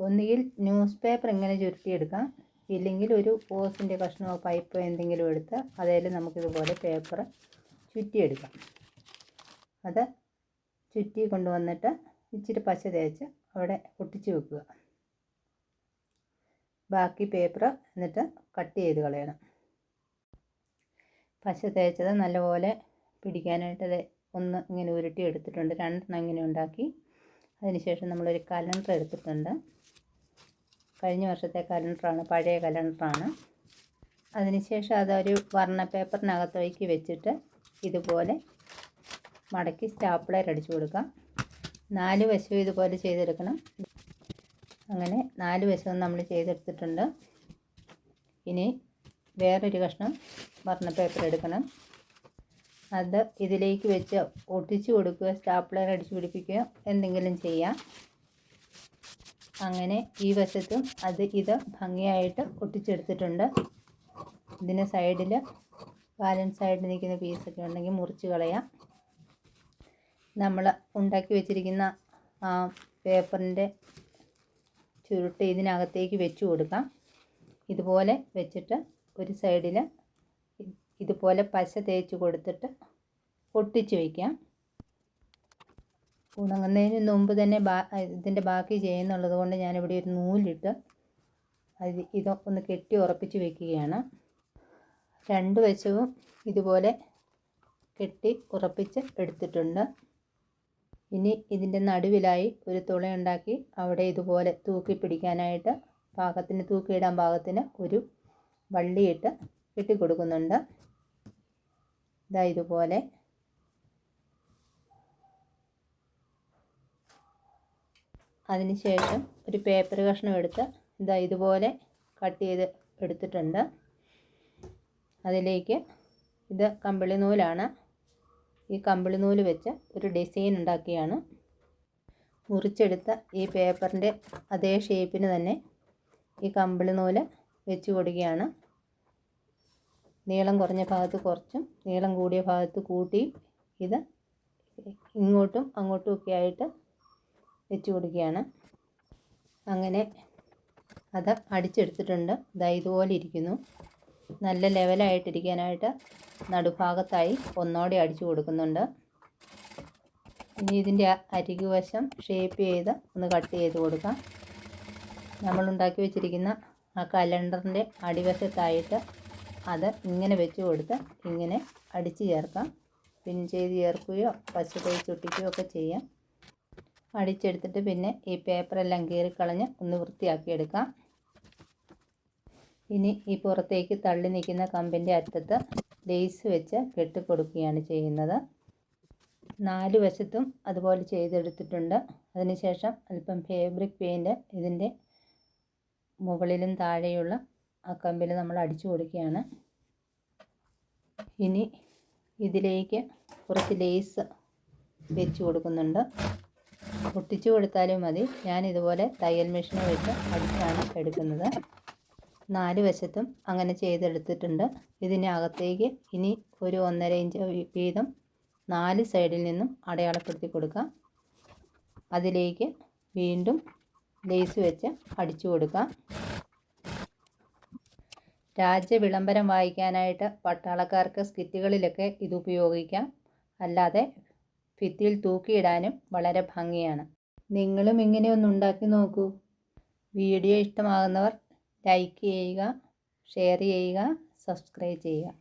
ഒന്നുകിൽ news paper ഇങ്ങനെ ചുരുട്ടിയെടുക്കാം. ഇല്ലെങ്കിൽ ഒരു ഓസിന്റെ കഷ്ണമോ പൈപ്പോ എന്തെങ്കിലും എടുത്ത് അതിൽ നമുക്കിതുപോലെ പേപ്പർ ചുറ്റിയെടുക്കാം. അത് ചുറ്റി കൊണ്ടുവന്നിട്ട് ഇച്ചിരി പശ തേച്ച് അവിടെ ഒട്ടിച്ച് വെക്കുക. ബാക്കി പേപ്പർ എന്നിട്ട് കട്ട് ചെയ്ത് കളയണം. പശ തേച്ചത് നല്ലപോലെ പിടിക്കാനായിട്ട് ഒന്ന് ഇങ്ങനെ ഉരുട്ടി എടുത്തിട്ടുണ്ട്. രണ്ടെണ്ണം ഇങ്ങനെ ഉണ്ടാക്കി. അതിനുശേഷം നമ്മളൊരു കലണ്ടർ എടുത്തിട്ടുണ്ട്. കഴിഞ്ഞ വർഷത്തെ കലണ്ടറാണ് പഴയ കലണ്ടറാണ്. അതിനുശേഷം അതൊരു വർണ പേപ്പറിനകത്തേക്ക് വെച്ചിട്ട് ഇതുപോലെ മടക്കി സ്റ്റാപ്ലർ അടിച്ചു കൊടുക്കാം. നാല് വശവും ഇതുപോലെ ചെയ്തെടുക്കണം. അങ്ങനെ നാല് വശവും നമ്മൾ ചെയ്തെടുത്തിട്ടുണ്ട്. ഇനി വേറൊരു കഷ്ണം വർണ പേപ്പർ എടുക്കണം. അത് ഇതിലേക്ക് വെച്ച് ഒട്ടിച്ചു കൊടുക്കുക സ്റ്റാപ്ലർ അടിച്ചു പിടിപ്പിക്കുക എന്തെങ്കിലും ചെയ്യാം. അങ്ങനെ ഈ വശത്തും അത് ഇത് ഭംഗിയായിട്ട് ഒട്ടിച്ചെടുത്തിട്ടുണ്ട്. ഇതിന് സൈഡിൽ ബാലൻസ് ആയിട്ട് നിൽക്കുന്ന പീസൊക്കെ ഉണ്ടെങ്കിൽ മുറിച്ച് കളയാം. നമ്മൾ ഉണ്ടാക്കി വെച്ചിരിക്കുന്ന ആ പേപ്പറിന്റെ ചുരുട്ട് ഇതിനകത്തേക്ക് വെച്ച് കൊടുക്കാം. ഇതുപോലെ വെച്ചിട്ട് ഒരു സൈഡിൽ ഇതുപോലെ പശ തേച്ച് കൊടുത്തിട്ട് ഒട്ടിച്ച് വയ്ക്കാം ഉണങ്ങുന്നതിന് മുമ്പ് തന്നെ ബാ ഇതിന്റെ ബാക്കി ചെയ്യുന്നുള്ളത് കൊണ്ട് ഞാനിവിടെ ഒരു നൂലിട്ട് അത് ഇത് ഒന്ന് കെട്ടി ഉറപ്പിച്ച് വെക്കുകയാണ്. രണ്ട് വശവും ഇതുപോലെ കെട്ടി ഉറപ്പിച്ച് എടുത്തിട്ടുണ്ട്. ഇനി ഇതിന്റെ നടുവിലായി ഒരു തുളയുണ്ടാക്കി അവിടെ ഇതുപോലെ തൂക്കി പിടിക്കാനായിട്ട് പാകത്തിന് തൂക്കിയിടാൻ പാകത്തിന് ഒരു വള്ളിയിട്ട് കെട്ടിക്കൊടുക്കുന്നുണ്ട്. ഇതാ ഇതുപോലെ അതിനുശേഷം ഒരു പേപ്പർ കഷ്ണം എടുത്ത് ഇതാ ഇതുപോലെ കട്ട് ചെയ്ത് എടുത്തിട്ടുണ്ട്. അതിലേക്ക് ഇത് കമ്പിളി നൂലാണ്. ഈ കമ്പിളി നൂൽ വെച്ച് ഒരു ഡിസൈൻ ഉണ്ടാക്കിയാണ്. മുറിച്ചെടുത്ത ഈ പേപ്പറിന്റെ അതേ ഷേപ്പിന് തന്നെ ഈ കമ്പിളി നൂൽ വെച്ച് കൊടുക്കുകയാണ്. നീളം കുറഞ്ഞ ഭാഗത്ത് കുറച്ചും നീളം കൂടിയ ഭാഗത്ത് കൂട്ടി ഇത് ഇങ്ങോട്ടും അങ്ങോട്ടും ഒക്കെ ആയിട്ട് വെച്ച് കൊടുക്കുകയാണ്. അങ്ങനെ അത് അടിച്ചെടുത്തിട്ടുണ്ട്. ഇതാ ഇതുപോലെ ഇരിക്കുന്നു. നല്ല ലെവലായിട്ടിരിക്കാനായിട്ട് നടുഭാഗത്തായി ഒന്നോടെ അടിച്ചു കൊടുക്കുന്നുണ്ട്. ഇനി ഇതിന്റെ അരികുവശം ഷേപ്പ് ചെയ്ത് ഒന്ന് കട്ട് ചെയ്ത് കൊടുക്കാം. നമ്മൾ ഉണ്ടാക്കി വെച്ചിരിക്കുന്ന ആ കലണ്ടറിന്റെ അടിവശത്തായിട്ട് അത് ഇങ്ങനെ വെച്ച് കൊടുത്ത് ഇങ്ങനെ അടിച്ച് ചേർക്കാം. പിൻ ചെയ്ത് ചേർക്കുകയോ പച്ച തേച്ചൊട്ടിക്കുകയോ ഒക്കെ ചെയ്യാം. അടിച്ചെടുത്തിട്ട് പിന്നെ ഈ പേപ്പറെല്ലാം കീറിക്കളഞ്ഞ് ഒന്ന് വൃത്തിയാക്കി എടുക്കാം. ഇനി ഈ പുറത്തേക്ക് തള്ളി നിൽക്കുന്ന കമ്പിന്റെ അറ്റത്ത് ലേസ് വെച്ച് കെട്ടിക്കൊടുക്കുകയാണ് ചെയ്യുന്നത്. നാല് വശത്തും അതുപോലെ ചെയ്തെടുത്തിട്ടുണ്ട്. അതിനുശേഷം അല്പം ഫേബ്രിക് പെയിന്റ് ഇതിന്റെ മുകളിലും താഴെയുള്ള ആ കമ്പിൽ നമ്മൾ അടിച്ചു കൊടുക്കുകയാണ്. ഇനി ഇതിലേക്ക് കുറച്ച് ലേസ് വെച്ച് കൊടുക്കുന്നുണ്ട്. ഒട്ടിച്ചു കൊടുത്താലും മതി. ഞാൻ ഇതുപോലെ തയ്യൽ മെഷീൻ വെച്ച് അടിച്ചാണ് എടുക്കുന്നത്. നാല് വശത്തും അങ്ങനെ ചെയ്തെടുത്തിട്ടുണ്ട്. ഇതിനകത്തേക്ക് ഇനി ഒരു ഒന്നര ഇഞ്ച് വീതം നാല് സൈഡിൽ നിന്നും അടയാളപ്പെടുത്തി കൊടുക്കാം. അതിലേക്ക് വീണ്ടും ലേസ് വെച്ച് അടിച്ചു കൊടുക്കാം. രാജ്യവിളംബരം വായിക്കാനായിട്ട് പട്ടാളക്കാർക്ക് സ്കിറ്റുകളിലൊക്കെ ഇത് ഉപയോഗിക്കാം. അല്ലാതെ ഭിത്തിയിൽ തൂക്കിയിടാനും വളരെ ഭംഗിയാണ്. നിങ്ങളും ഇങ്ങനെ ഒന്ന് ഉണ്ടാക്കി നോക്കൂ. വീഡിയോ ഇഷ്ടമാകുന്നവർ ലൈക്ക് ചെയ്യുക ഷെയർ ചെയ്യുക സബ്സ്ക്രൈബ് ചെയ്യുക.